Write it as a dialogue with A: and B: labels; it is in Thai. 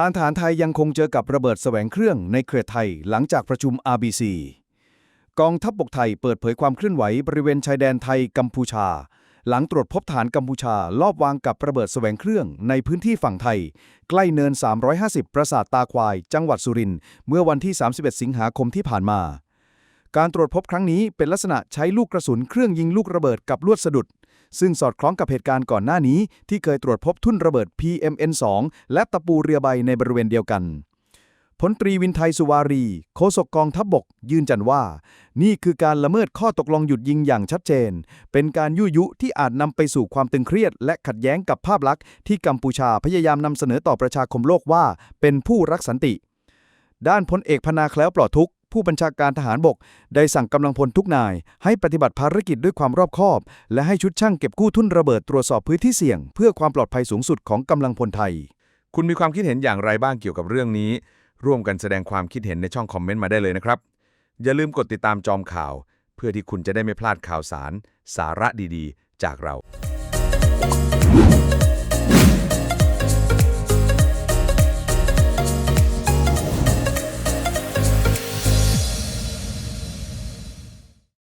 A: ทางทหารไทยยังคงเจอกับระเบิดแสวงเครื่องในเขตไทยหลังจากประชุม RBC กองทัพบกไทยเปิดเผยความเคลื่อนไหวบริเวณชายแดนไทยกัมพูชา หลังตรวจพบฐานกัมพูชา ลอบวางกับระเบิดแสวงเครื่องในพื้นที่ฝั่งไทย ใกล้เนิน 350 ปราสาทตาควาย จังหวัดสุรินทร์เมื่อวันที่ 31 สิงหาคมที่ผ่านมา การตรวจพบครั้งนี้เป็นลักษณะใช้ลูกกระสุนเครื่องยิงลูกระเบิดกับลวดสะดุด ซึ่งสอดคล้องกับเหตุการณ์ก่อนหน้านี้ ที่เคยตรวจพบทุ่นระเบิด PMN2 และตะปูเรือใบในบริเวณเดียวกันพลตรีวินไทยสุวารี โฆษกกองทัพบบก ยืนยันว่า นี่คือการละเมิดข้อตกลงหยุดยิงอย่างชัดเจน เป็นการยุยุที่อาจนำไปสู่ความตึงเครียด และขัดแย้งกับภาพลักษณ์ที่กัมพูชาพยายามนำเสนอต่อประชาคมโลกว่า เป็นผู้รักสันติ ด้านพลเอกพนาแคล้วปลอดทุก ผู้บัญชาการทหารบก ได้สั่งกำลังพลทุกนาย ให้ปฏิบัติภารกิจด้วยความรอบคอบ และให้ชุดช่างเก็บกู้ทุ่นระเบิดตรวจสอบพื้นที่เสี่ยง เพื่อความปลอดภัยสูงสุดของกำลังพลไทย
B: คุณมีความคิดเห็นอย่างไรบ้างเกี่ยวกับเรื่องนี้ ร่วมกันแสดงความคิดเห็นในช่องคอมเมนต์มาได้เลยนะครับ อย่าลืมกดติดตามจอมข่าว เพื่อที่คุณจะได้ไม่พลาดข่าวสาร สาระดีๆ จากเรา